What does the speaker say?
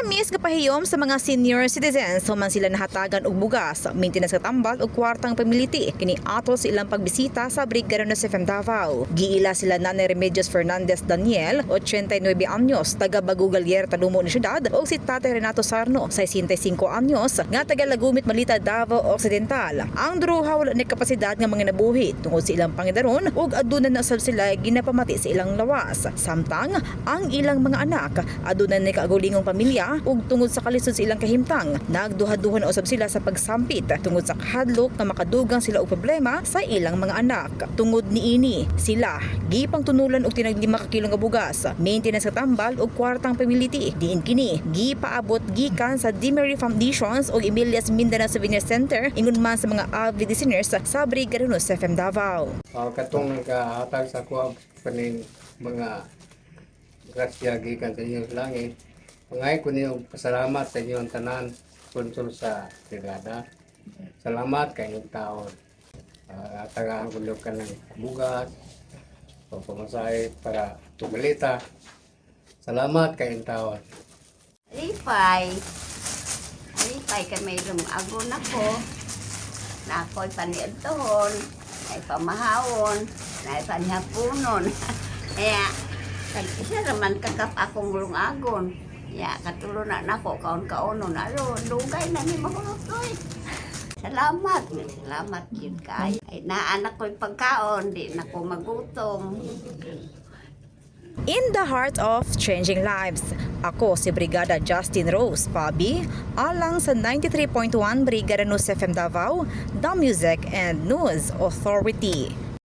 Tamis nga pahiyom sa mga senior citizens human sila nahatagan og bugas, maintenance sa tambal ug kwartang pamiliti kini atol sa ilang pagbisita sa Brigada sa FM Davao. Giila sila Nanay Remedios Fernandez Daniel, 89 anyos, taga Bagugal Yer Talumo ni syudad ug si Tatay Renato Sarno, 65 anyos, nga taga Lagumit Malita Davao Occidental. Ang duruha wala ni kapasidad nga mga nabuhi tungod sa ilang pangidaron ug aduna na sab sila ginapamati sa ilang lawas. Samtang ang ilang mga anak aduna ni kaagulingong pamilya ug tungod sa kalisod sa ilang kahimtang nagduha-duhan usab sila sa pagsampit tungod sa kahadlok nga makadugang sila og problema sa ilang mga anak. Tungod niini sila gipang tunulan og tinaglima ka kilo nga bugas, maintenance sa tambal ug kwartang pamiliti. Diin kini gipaabot gikan sa Dimery Foundations ug Emilias Mindanao Souvenir Center ingon man sa mga avid listeners sa Brigada sa FM Davao. Uh, katong nagkahatag sa kuha kaning mga grasya gikan sa inyong langit. Pangay ko niyo pasalamat sa inyong tanan sponsor sa brigada. Salamat kay inyong taon. Uh, tagaan ko niyo ka ng bugas, o pamasahe para tumalita. Salamat kay inyong taon. Alipay. Alipay kami lumago na ko. Na ako'y paniadtohon. Ay pamahawon. Na panihapunon. Kaya, kag isa naman kakap akong lungagon. Ya, katulo na nako kaon-kaono na ro. Lugay na ni mahuloy. Salamat, salamat yun kay. Ay naanak ko'y pagkaon, di na ko magutom. In the heart of changing lives, ako si Brigada Justin Rose Pabi, alang sa 93.1 Brigada News FM Davao, The Music and News Authority.